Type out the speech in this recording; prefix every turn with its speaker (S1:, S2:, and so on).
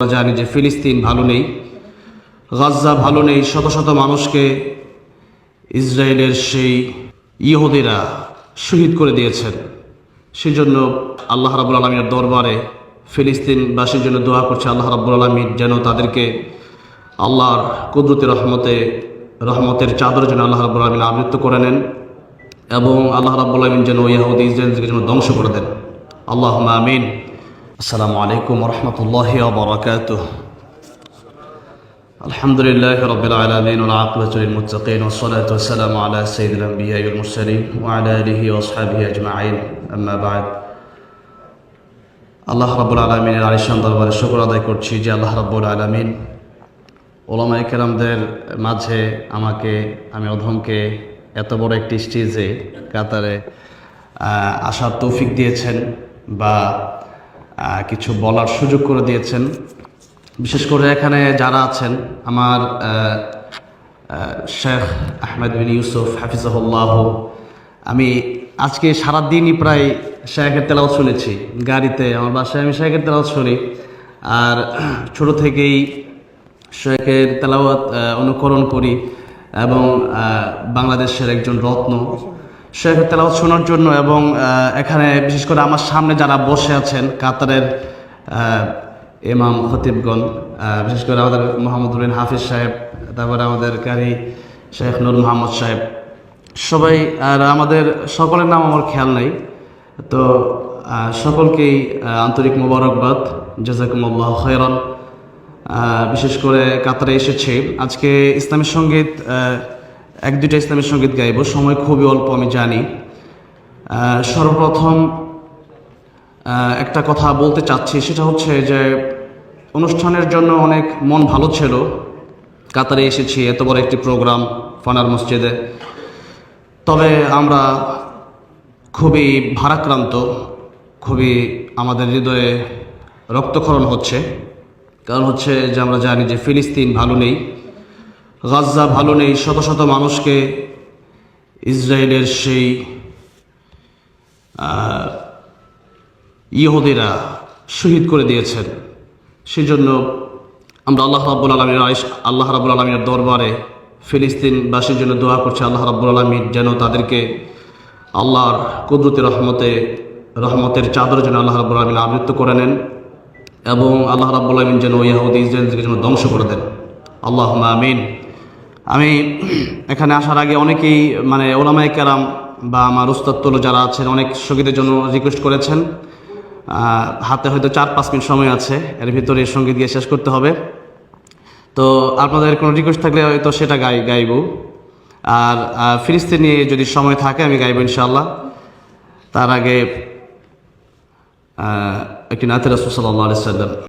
S1: আমরা জানি যে ফিলিস্তিন ভালো নেই, গাজ্জা ভালো নেই, শত শত মানুষকে ইসরায়েলের সেই ইহুদিরা শহীদ করে দিয়েছেন। সেই জন্য আল্লাহ রাবুল আলমীর দরবারে ফিলিস্তিনবাসীর জন্য দোয়া করছে, আল্লাহ রাবুল আলমী যেন তাদেরকে আল্লাহর কুদরতি রহমতে, রহমতের চাদর যেন আল্লাহ রাবুল আলমিন আবৃত্ত করে নেন এবং আল্লাহ রাবুল আলমিন যেন ইয়াহুদি ইসরায়েলকে যেন ধ্বংস করে দেন। আল্লাহ আমিন। আসসালামু আলাইকুম রহমতুল্লাহ বরকাতুহ الحمد لله رب العالمين والعاقبة للمتقين والصلاة والسلام على سيد الأنبياء والمرسلين وعلى آله وأصحابه أجمعين أما بعد আল্লাহ রাবুল আলমিনের আলিশান দরবারে শুক্র আদায় করছি যে আল্লাহ রাব্বুল আলমিন ওলামাই কেরামদের মাঝে আমাকে আমি অধমকে এত বড় একটি স্টেজে কাতারে আহ, আসার তৌফিক দিয়েছেন বা আহ, কিছু বলার সুযোগ করে দিয়েছেন। বিশেষ করে এখানে যারা আছেন, আমার শেখ আহমেদ বিন ইউসুফ, হাফিজাহুল্লাহ। আমি আজকে সারাদিনই প্রায় শেখের তেলাওয়াত শুনেছি, গাড়িতে, আমার বাসায় আমি শেখের তেলাওয়াত শুনি। আর ছোট থেকেই শেখের তেলাওয়াত অনুকরণ করি এবং বাংলাদেশের একজন রত্ন। শেখের তেলাওয়াত শোনার জন্য এবং এখানে বিশেষ করে আমার সামনে যারা বসে আছেন, কাতারের ইমাম খতিবগণ বিশেষ করে আমাদের মোহাম্মদ বিন হাফিজ সাহেব, তারপরে আমাদের কারি শেখ নূর মোহাম্মদ সাহেব, সবাই, আর আমাদের সকলের নাম আমার খেয়াল নেই। তো সকলকেই আন্তরিক মোবারকবাদ, জাজাকুমুল্লাহ খৈরন বিশেষ করে কাতারে এসেছে। আজকে ইসলামী সংগীত এক, দুইটা ইসলামের সংগীত গাইব। সময় খুবই অল্প, আমি জানি। সর্বপ্রথম একটা কথা বলতে চাচ্ছি, সেটা হচ্ছে যে অনুষ্ঠানের জন্য অনেক মন ভালো ছিল। কাতারে এসেছি, এত বড় একটি প্রোগ্রাম, ফানার মসজিদে। তবে আমরা খুবই ভারাক্রান্ত, খুবই আমাদের হৃদয়ে রক্তক্ষরণ হচ্ছে। কারণ হচ্ছে যে আমরা জানি যে ফিলিস্তিন ভালো নেই। গাজ্জা ভালো নেই, শত শত মানুষকে ইসরায়েলের সেই ইহুদিরা শহীদ করে দিয়েছেন। সেই জন্য আমরা আল্লাহ রাব্বুল আলমীর আল্লাহ রাব্বুল আলমীর দরবারে ফিলিস্তিনবাসীর জন্য দোয়া করছি, আল্লাহ রাব্বুল আলমীর যেন তাদেরকে আল্লাহর কুদরতি রহমতে, রহমতের চাদর যেন আল্লাহ রাব্বুল আলমিন আবৃত্ত করে নেন এবং আল্লাহ রাব্বুল আলমিন যেন ইয়াহুদি ইসরায়েলকে যেন ধ্বংস করে দেন। আল্লাহ আমিন। আমি এখানে আসার আগে অনেকেই মানে ওলামাই কেরাম বা আমার উস্তাত্তল যারা আছেন অনেক সঙ্গীতের জন্য রিকোয়েস্ট করেছেন। হাতে হয়তো চার পাঁচ মিনিট সময় আছে এর ভিতরে সংগীত গিয়ে শেষ করতে হবে। তো আপনাদের কোনো রিকোয়েস্ট থাকলে হয়তো সেটা গাই গাইব। আর আহ, ফিরিস্তিন নিয়ে যদি সময় থাকে আমি গাইব ইনশাল্লাহ তার আগে একটি নাতের রসুল সাল্লাহ সাল্লাম